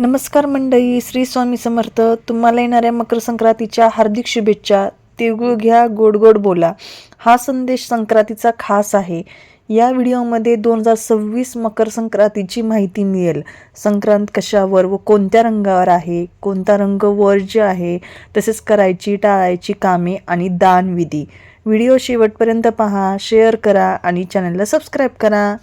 नमस्कार मंडळी श्री स्वामी समर्थ. तुम्हाला येणाऱ्या मकर संक्रांतीच्या हार्दिक शुभेच्छा. तिळगुळ घ्या गोड गोड बोला. हा संदेश संक्रांतीचा खास आहे. या व्हिडिओमध्ये दोन हजार सव्वीस मकर संक्रांतीची माहिती मिळेल. संक्रांत कशावर व कोणत्या रंगावर आहे कोणता रंग वर्ज्य आहे तसेच करायची टाळायची कामे आणि दानविधी. व्हिडिओ शेवटपर्यंत पहा शेअर करा आणि चॅनलला सबस्क्राईब करा.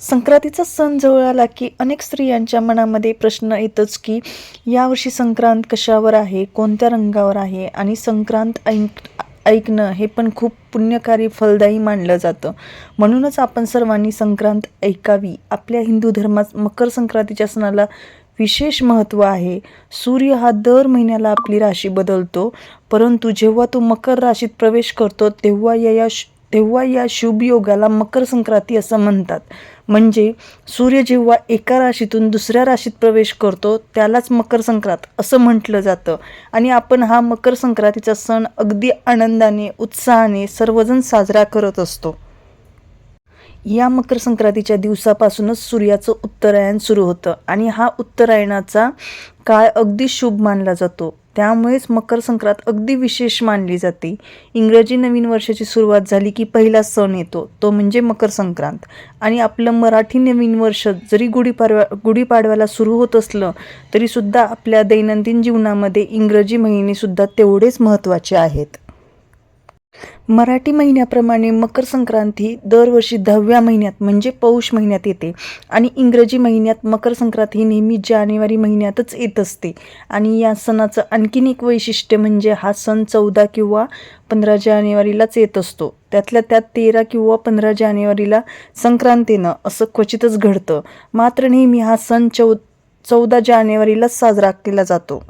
संक्रांतीचा सण जवळ आला की अनेक स्त्रियांच्या मनामध्ये प्रश्न येतच की यावर्षी संक्रांत कशावर आहे कोणत्या रंगावर आहे आणि संक्रांत ऐक ऐकणं हे पण खूप पुण्यकारी फलदायी मानलं जातं. म्हणूनच आपण सर्वांनी संक्रांत ऐकावी. आपल्या हिंदू धर्मात मकर संक्रांतीच्या सणाला विशेष महत्त्व आहे. सूर्य हा दर महिन्याला आपली राशी बदलतो परंतु जेव्हा तो मकर राशीत प्रवेश करतो तेव्हा या या तेव्हा या शुभ योगाला मकर संक्रांती असं म्हणतात. म्हणजे सूर्य जेव्हा एका राशीतून दुसऱ्या राशीत प्रवेश करतो त्यालाच मकर संक्रांत असं म्हटलं जातं. आणि आपण हा मकर संक्रांतीचा सण अगदी आनंदाने उत्साहाने सर्वजण साजरा करत असतो. या मकर संक्रांतीच्या दिवसापासूनच सूर्याचं उत्तरायण सुरू होतं. आणि हा उत्तरायणाचा काळ अगदी शुभ मानला जातो. त्यामुळेच मकर संक्रांत अगदी विशेष मानली जाते. इंग्रजी नवीन वर्षाची सुरुवात झाली की पहिला सण येतो. तो म्हणजे मकर संक्रांत आणि आपलं मराठी नवीन वर्ष जरी गुढीपाडव्या गुढीपाडव्याला सुरू होत असलं तरीसुद्धा आपल्या दैनंदिन जीवनामध्ये इंग्रजी महिनेसुद्धा तेवढेच महत्त्वाचे आहेत. मराठी महिन्याप्रमाणे मकर संक्रांती दरवर्षी दहाव्या महिन्यात म्हणजे पौष महिन्यात येते. आणि इंग्रजी महिन्यात मकर संक्रांत ही नेहमी जानेवारी महिन्यातच येत असते. आणि या सणाचं आणखीन एक वैशिष्ट्य म्हणजे हा सण चौदा किंवा पंधरा जानेवारीलाच येत असतो. त्यातल्या त्यात तेरा किंवा पंधरा जानेवारीला संक्रांत येणं असं क्वचितच घडतं. मात्र नेहमी हा सण चौ चौदा जानेवारीलाच साजरा केला जातो.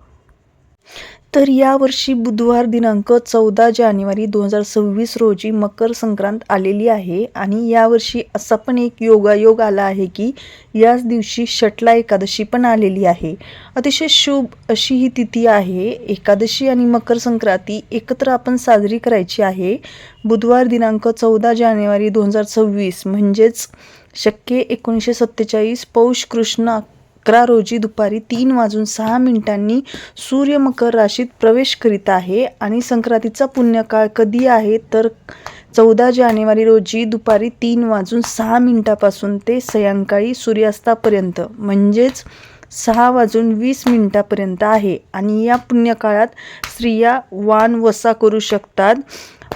तर यावर्षी बुधवार दिनांक चौदा जानेवारी दोन हजार सव्वीस रोजी मकर संक्रांत आलेली आहे आणि यावर्षी असा पण एक योगायोग आला आहे की याच दिवशी शटला एकादशी पण आलेली आहे. अतिशय शुभ अशी ही तिथी आहे. एकादशी आणि मकर संक्रांती एकत्र आपण साजरी करायची आहे. बुधवार दिनांक चौदा जानेवारी दोन हजार सव्वीस म्हणजेच शक्य एकोणीसशे सत्तेचाळीस पौष कृष्ण अकरा रोजी दुपारी तीन वाजून सहा मिनिटांनी सूर्य मकर राशीत प्रवेश करीत आहे आणि संक्रांतीचा पुण्यकाळ कधी आहे तर चौदा जानेवारी रोजी दुपारी तीन वाजून सहा मिनिटापासून ते सायंकाळी सूर्यास्तापर्यंत म्हणजेच सहा वाजून वीस मिनिटापर्यंत आहे. आणि या पुण्यकाळात स्त्रिया वान वसा करू शकतात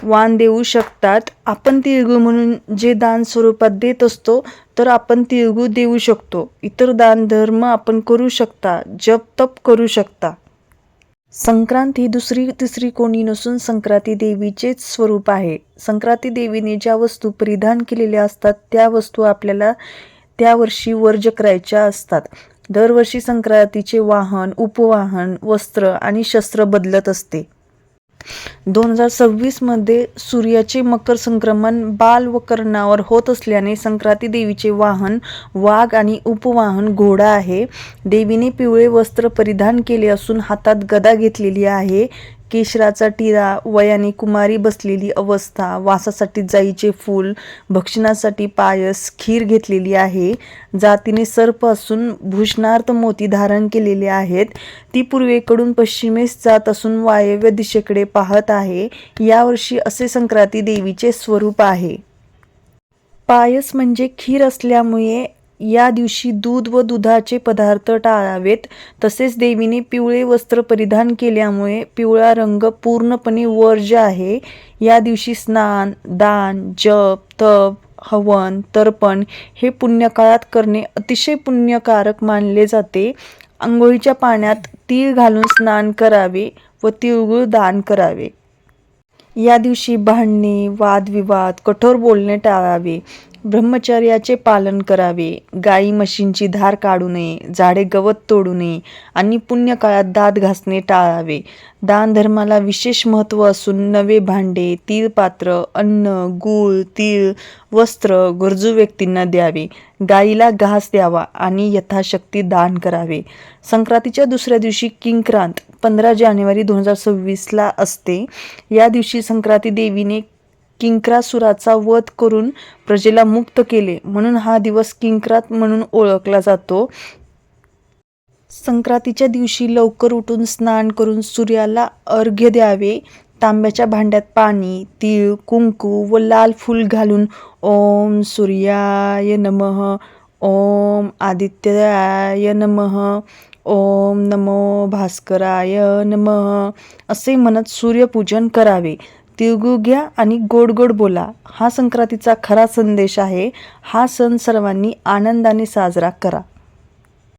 वाण देऊ शकतात. आपण तिळगुळ म्हणून जे दान स्वरूपात देत असतो तर आपण तिळगुळ देऊ शकतो. इतर दान धर्म आपण करू शकता जप तप करू शकता. संक्रांत ही दुसरी तिसरी कोणी नसून संक्रांती देवीचेच स्वरूप आहे. संक्रांती देवीने ज्या वस्तू परिधान केलेल्या असतात त्या वस्तू आपल्याला त्या वर्षी वर्ज करायच्या असतात. दरवर्षी संक्रांतीचे वाहन उपवाहन वस्त्र आणि शस्त्र बदलत असते. दोन हजार सव्वीसमध्ये सूर्याचे मकर संक्रमण बाल व कर्णावर होत असल्याने संक्रांती देवीचे वाहन वाघ आणि उपवाहन घोडा आहे. देवीने पिवळे वस्त्र परिधान केले असून हातात गदा घेतलेली आहे. केशराचा टिरा वयाने कुमारी बसलेली अवस्था वासासाठी जाईचे फूल भक्षणासाठी पायस खीर घेतलेली आहे. जातीने सर्प असून भूषणार्थ मोती धारण केलेले आहेत. ती पूर्वेकडून पश्चिमेस जात असून वायव्य दिशेकडे पाहत आहे. यावर्षी असे संक्रांती देवीचे स्वरूप आहे. पायस म्हणजे खीर असल्यामुळे या दिवशी दूध व दुधाचे पदार्थ टाळावेत. तसेच देवीने पिवळे वस्त्र परिधान केल्यामुळे पिवळा रंग पूर्णपणे वर्ज्य आहे. या दिवशी स्नान दान जप तप हवन तर्पण हे पुण्यकाळात करणे अतिशय पुण्यकारक मानले जाते. आंघोळीच्या पाण्यात तीळ घालून स्नान करावे व तिळगुळ दान करावे. या दिवशी भांडणे वादविवाद कठोर बोलणे टाळावे. ब्रह्मचर्याचे पालन करावे. गाई म्हशींची धार काढू नये झाडे गवत तोडू नये आणि पुण्यकाळात दात घासणे टाळावे. दानधर्माला विशेष महत्त्व असून नवे भांडे तीळपात्र अन्न गूळ तीळ वस्त्र गरजू व्यक्तींना द्यावे. गाईला घास द्यावा आणि यथाशक्ती दान करावे. संक्रांतीच्या दुसऱ्या दिवशी किंक्रांत पंधरा जानेवारी दोन हजार सव्वीसला असते. या दिवशी संक्रांती देवीने किंक्रासुराचा वध करून प्रजेला मुक्त केले. म्हणून हा दिवस किंक्रात म्हणून ओळखला जातो. संक्रांतीच्या दिवशी लवकर उठून स्नान करून सूर्याला अर्घ्य द्यावे. तांब्याच्या भांड्यात पाणी तीळ कुंकू व लाल फूल घालून ओम सूर्याय नमः ओम आदित्याय नमः ओम नमो भास्कराय नमः असे म्हणत सूर्यपूजन करावे. तिळगुळ घ्या आणि गोड गोड बोला. हा संक्रांतीचा खरा संदेश आहे. हा सण सर्वांनी आनंदाने साजरा करा.